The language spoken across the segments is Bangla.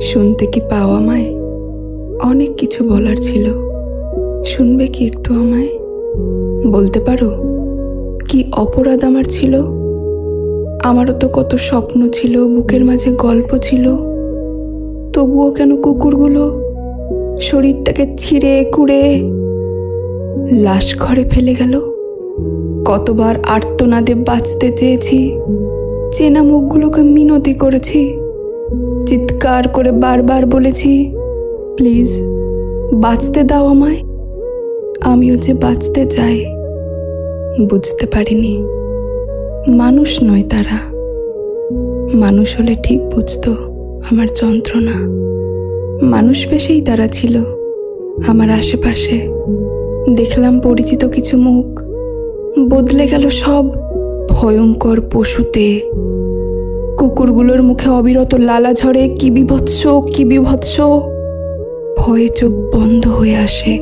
শুনতে কি পাও আমায়? অনেক কিছু বলার ছিল। শুনবে কি একটু আমায়? বলতে পারো? কি অপরাধ আমার ছিল? আমারও তো কত স্বপ্ন ছিল, বুকের মাঝে গল্প ছিল। তবুও কেন কুকুরগুলো? শরীরটাকে ছিঁড়ে কুড়ে লাশ ঘরে ফেলে গেল। কতবার আর্তনাদে বাঁচতে চেয়েছি, চেনা মুখগুলোকে মিনতি করেছি। চিৎকার করে বারবার বলেছি, প্লিজ, বাঁচতে দাও আমায়। আমিও যে বাঁচতে চাই, বুঝতে পারিনি। মানুষ নয় তারা। মানুষ হলে ঠিক বুঝতো আমার যন্ত্রণা। মানুষ বেশেই তারা ছিল আমার আশেপাশে। দেখলাম পরিচিত কিছু মুখ। বদলে গেল সব ভয়ঙ্কর পশুতে। কুকুরগুলোর মুখে অবিরত লালা ঝরে কি বিভৎস কি বিভৎস? ভয়ে চোখ বন্ধ হয়ে আসে।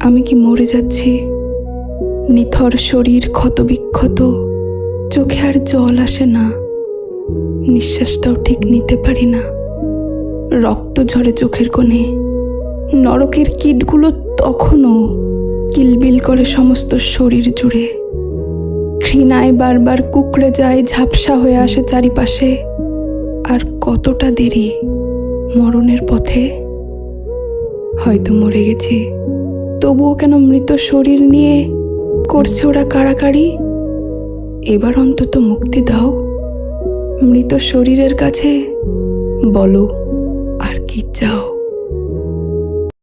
আমি কি মরে যাচ্ছি? নিথর শরীর ক্ষতবিক্ষত, চোখে আর জল আসে না। নিঃশ্বাসটাও ঠিক নিতে পারি না। রক্ত ঝরে চোখের কোণে। নরকের কীটগুলো তখনও কিলবিল করে সমস্ত শরীর জুড়ে। ঘৃণায় বারবার কুকড়ে যায়, ঝাপসা হয়ে আসে চারিপাশে। আর কতটা দেরি মরণের পথে? হয়তো মরে গেছি। তবুও কেন মৃত শরীর নিয়ে করছে ওরা কাড়াকাড়ি? এবার অন্তত মুক্তি দাও। মৃত শরীরের কাছে বলো, আর কি চাও?